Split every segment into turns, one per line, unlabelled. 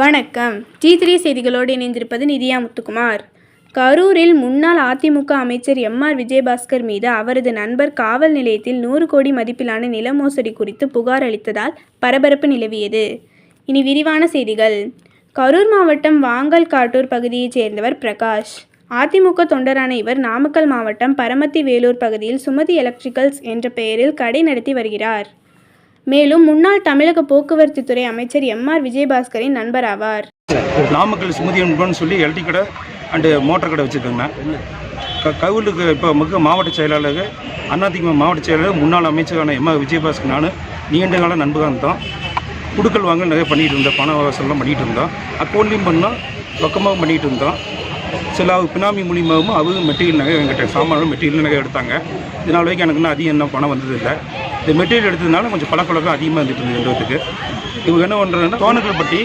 வணக்கம். G three செய்திகளோடு இணைந்திருப்பது நிதியா முத்துக்குமார். கரூரில் முன்னாள் அதிமுக அமைச்சர் எம்ஆர் விஜயபாஸ்கர் மீது அவரது நண்பர் காவல் நிலையத்தில் நூறு கோடி மதிப்பிலான நில மோசடி குறித்து புகார் அளித்ததால் பரபரப்பு நிலவியது. இனி விரிவான செய்திகள். கரூர் மாவட்டம் வாங்கல் காட்டூர் பகுதியைச் சேர்ந்தவர் பிரகாஷ். அதிமுக தொண்டரான இவர் நாமக்கல் மாவட்டம் பரமத்தி வேலூர் பகுதியில் சுமதி எலக்ட்ரிக்கல்ஸ் என்ற பெயரில் கடை நடத்தி வருகிறார். மேலும் முன்னாள் தமிழக போக்குவரத்து துறை அமைச்சர் எம்ஆர் விஜயபாஸ்கரின் நண்பர் ஆவார்.
நாமக்கல் சுமதி சொல்லி எல்டி கடை அண்டு மோட்டர் கடை வச்சுருக்கேங்கண்ணா க கவுலுக்கு இப்போ மிக மாவட்ட செயலாளர் அதிமுக மாவட்ட செயலாளர் முன்னாள் அமைச்சரான எம் ஆர் விஜயபாஸ்கர் நான் நீண்ட கால நண்பராக இருந்தோம் குடுக்கல் வாங்கல் நிறைய பண்ணிகிட்டு இருந்தோம் பண வசூலாம் பண்ணிகிட்டு இருந்தோம் அக்கௌண்ட்லேயும் பண்ணோம் ரொக்கமாகவும் பண்ணிகிட்டு இருந்தோம் சில பினாமி மூலியமாகவும் அவங்க மெட்டீரியல் நகை எங்கிட்ட சாமானும் மெட்டீரியல் நகை எடுத்தாங்க. இதனால் வரைக்கும் எனக்கு இன்னும் அதிகம் என்ன பணம் வந்ததில்லை. இந்த மெட்டீரியல் எடுத்ததுனால கொஞ்சம் பழக்கழக்கம் அதிகமாக இருந்துட்டு இருந்தது ரெண்டு இவங்க என்ன பண்ணுறாங்கன்னா தோணக்கல்பட்டி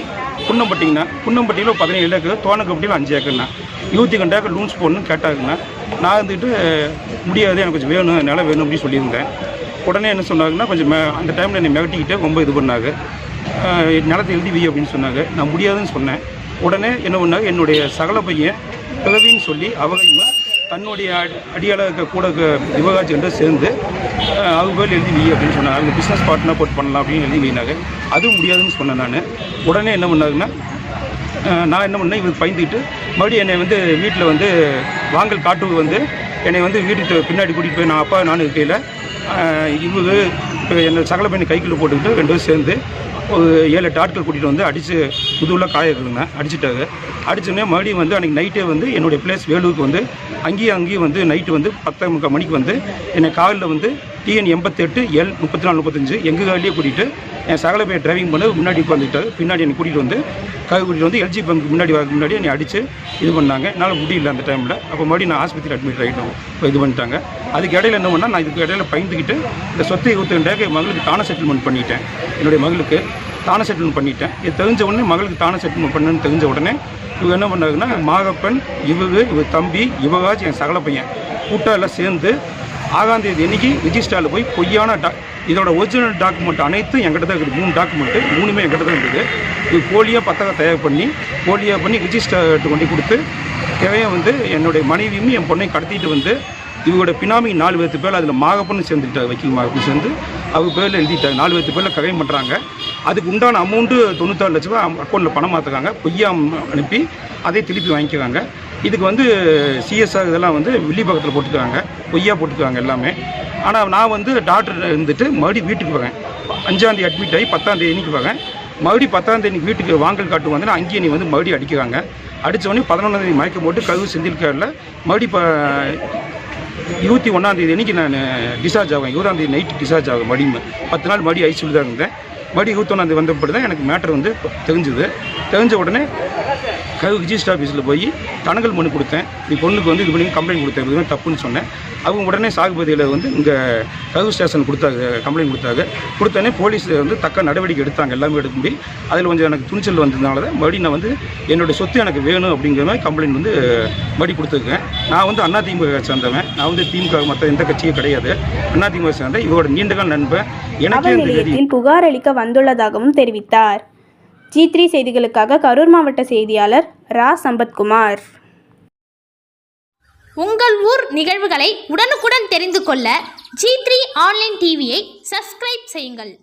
குன்னம்பட்டிங்கண்ணா குன்னம்பட்டியில் ஒரு பதினேழு ஏக்கர் தோணக்கப்பட்டியில் அஞ்சு ஏக்கர்ண்ணா. இருபத்தி ரெண்டு ஏக்கர் லூன்ஸ் போடணும்னு கேட்டாங்கண்ணா நான் வந்துட்டு முடியாது எனக்கு கொஞ்சம் வேணும் நிலம் வேணும் அப்படின்னு சொல்லியிருந்தேன். உடனே என்ன சொன்னாங்கன்னா கொஞ்சம் அந்த டைமில் என்னை மிரட்டிக்கிட்டு ரொம்ப இது பண்ணாங்க. நிலத்தை எழுதி வை அப்படின்னு சொன்னாங்க. நான் முடியாதுன்னு சொன்னேன். உடனே என்ன பண்ணாங்க என்னுடைய சகல பையன் பிளவின்னு சொல்லி அவங்க தன்னுடைய அடி அடியாளர் கூட விவகாரத்துக்கிட்ட சேர்ந்து அவங்க பேர் எழுதி நீ அப்படின்னு சொன்னாங்க. அவங்க பிஸ்னஸ் பார்ட்னர் போட்டு பண்ணலாம் அப்படின்னு எழுதி வைனாங்க. அதுவும் முடியாதுன்னு சொன்னேன் நான். உடனே என்ன பண்ணாங்கன்னா நான் என்ன பண்ணேன் இவருக்கு பயந்துக்கிட்டு மறுபடியும் என்னை வந்து வீட்டில் வந்து வாங்கல் காட்டுக்கு வந்து என்னை வந்து வீட்டுக்கு பின்னாடி கூட்டிகிட்டு போய் நான் அப்பா நானும் இருக்கையில் இவங்க இப்போ என்னை சகல பண்ணி கைக்குள்ளே போட்டுக்கிட்டு ரெண்டு பேரும் சேர்ந்து ஒரு ஏழு எட்டு ஆட்கள் கூட்டிகிட்டு வந்து அடித்து புதுவில் காய இருக்குதுங்க அடிச்சிட்டாங்க அடிச்சோடனே மறுபடியும் வந்து அன்றைக்கி நைட்டே வந்து என்னுடைய பிளேஸ் வேலூருக்கு வந்து அங்கேயும் அங்கேயும் வந்து நைட்டு வந்து பத்தே முக்கால் மணிக்கு வந்து என்னை காலில் வந்து டிஎன் எண்பத்தெட்டு எல் முப்பத்தி நாலு முப்பத்தஞ்சு எங்கள் காலிலேயே கூட்டிகிட்டு என் சகல பேர் டிரைவிங் பண்ண முன்னாடி உட்காந்துட்டு பின்னாடி என்னை கூட்டிகிட்டு வந்து கை கூட்டிகிட்டு வந்து எல்ஜி பங்க் முன்னாடி வரதுக்கு முன்னாடி என்னை அடித்து இது பண்ணாங்க. என்னால் முடியல அந்த டைமில் அப்போ மறுபடியும் நான் ஆஸ்பத்திரி அட்மிட் ஆகிட்டோம் இப்போ இது பண்ணிட்டாங்க. அதுக்கு இடையில என்ன பண்ணால் நான் இதுக்கு இடையில பயந்துக்கிட்டு இந்த சொத்தை இருபத்தி என் மகளுக்கு தான செட்டில்மெண்ட் பண்ணிட்டேன். என்னுடைய மகளுக்கு தான செட்டில்மெண்ட் பண்ணிட்டேன். இது தெரிஞ்ச உடனே மகளுக்கு தான செட்டில்மெண்ட் பண்ணுன்னு தெரிஞ்ச உடனே இவங்க என்ன பண்ணாங்கன்னா மாகப்பன் இவங்க இவ தம்பி இவகாச்சு என் சகல பையன். கூட்டம் எல்லாம் சேர்ந்து ஆகாந்தேதி அன்னைக்கு ரிஜிஸ்டரில் போய் பொய்யான டா இதோட ஒரிஜினல் டாக்குமெண்ட் அனைத்தும் என்கிட்ட தான் இருக்குது. மூணு டாக்குமெண்ட்டு மூணுமே என்கிட்ட தான் இருக்குது. இது போலியாக பத்தகம் தயார் பண்ணி போலியாக பண்ணி ரிஜிஸ்டர்ட்டு கொண்டு கொடுத்து தேவையாக வந்து என்னுடைய மனைவியும் என் பொண்ணையும் கடத்திட்டு வந்து இவங்களோட பினாமி நாலு பேர்த்து பேர் அதில் மாகப்பன்னு சேர்ந்துட்டாங்க வக்கீல் மாகப்பன் சேர்ந்து. அவங்க பேரில் எழுதிட்டாங்க நாலு பேர்த்து பேரில் கரையம் பண்ணுறாங்க அதுக்கு உண்டான அமௌண்ட்டு தொண்ணூத்தாறு லட்ச ரூபா அக்கௌண்ட்டில் பணம் மாற்றுக்காங்க பொய்யா அனுப்பி அதை திருப்பி வாங்கிக்கிறாங்க. இதுக்கு வந்து சிஎஸ்ஆர் இதெல்லாம் வந்து வில்லி பக்கத்தில் போட்டுக்கிறாங்க பொய்யா போட்டுக்கிறாங்க எல்லாமே. ஆனால் நான் வந்து டாக்டர் இருந்துட்டு மறுபடியும் வீட்டுக்கு வரேன். அஞ்சாந்தேதி அட்மிட் ஆகி பத்தாந்தேதி இன்னைக்கு வரேன். மறுபடி பத்தாந்தேதி வீட்டுக்கு வாங்கல் காட்டு வந்து அங்கேயே நீ வந்து மறுபடியும் அடிக்கிறாங்க. அடித்தவொடனே பதினொன்றாந்தேதி மயக்கம் போட்டு கழுவு செந்தில்காரில் மறுபடி இப்போ இருபத்தி ஒன்றாந்தேதி அன்றைக்கி நான் டிஸ்சார்ஜ் ஆகும் இருபதாந்தேதி நைட்டு டிஸ்சார்ஜ் ஆகும் மறுபடியும். பத்து நாள் மறுபடியும் ஐசியூவில் தான் இருந்தேன். மறுபடியும் இருபத்தொன்னாந்தேதி வந்தப்படி தான் எனக்கு மேட்டர் வந்து தெரிஞ்சுது. தெரிஞ்ச உடனே ரிஜிஸ்டர் ஆஃபீஸில் போய் தனகல் மனு கொடுத்தேன். நீ பொண்ணுக்கு வந்து இது பண்ணி கம்ப்ளைண்ட் கொடுத்தேன். இதுவே தப்புன்னு சொன்னேன். அவங்க உடனே சாகுபதியில் வந்து இங்கே கவு ஸ்டேஷன் கொடுத்தாங்க கம்ப்ளைண்ட் கொடுத்தாங்க. கொடுத்தோடனே போலீஸ் வந்து தக்க நடவடிக்கை எடுத்தாங்க. எல்லாமே எடுக்க முடியும் அதில் கொஞ்சம் எனக்கு துணிச்சல் வந்ததுனால தான் மறுபடியும் நான் வந்து என்னுடைய சொத்து எனக்கு வேணும் அப்படிங்கிற மாதிரி கம்ப்ளைண்ட் வந்து மறுபடி கொடுத்துருக்கேன். நான் வந்து அதிமுக சேர்ந்தவன். நான் வந்து திமுக மற்ற எந்த கட்சியும் கிடையாது. அதிமுக சேர்ந்தேன் இவரோட நீண்டகால நண்பன். எனக்கே இந்த
புகார் அளிக்க வந்துள்ளதாகவும் தெரிவித்தார். ஜி த்ரீ செய்திகளுக்காக கரூர் மாவட்ட செய்தியாளர் ரா. சம்பத்குமார்.
உங்கள் ஊர் நிகழ்வுகளை உடனுக்குடன் தெரிந்து கொள்ள ஜி த்ரீ ஆன்லைன் டிவியை சப்ஸ்கிரைப் செய்யுங்கள்.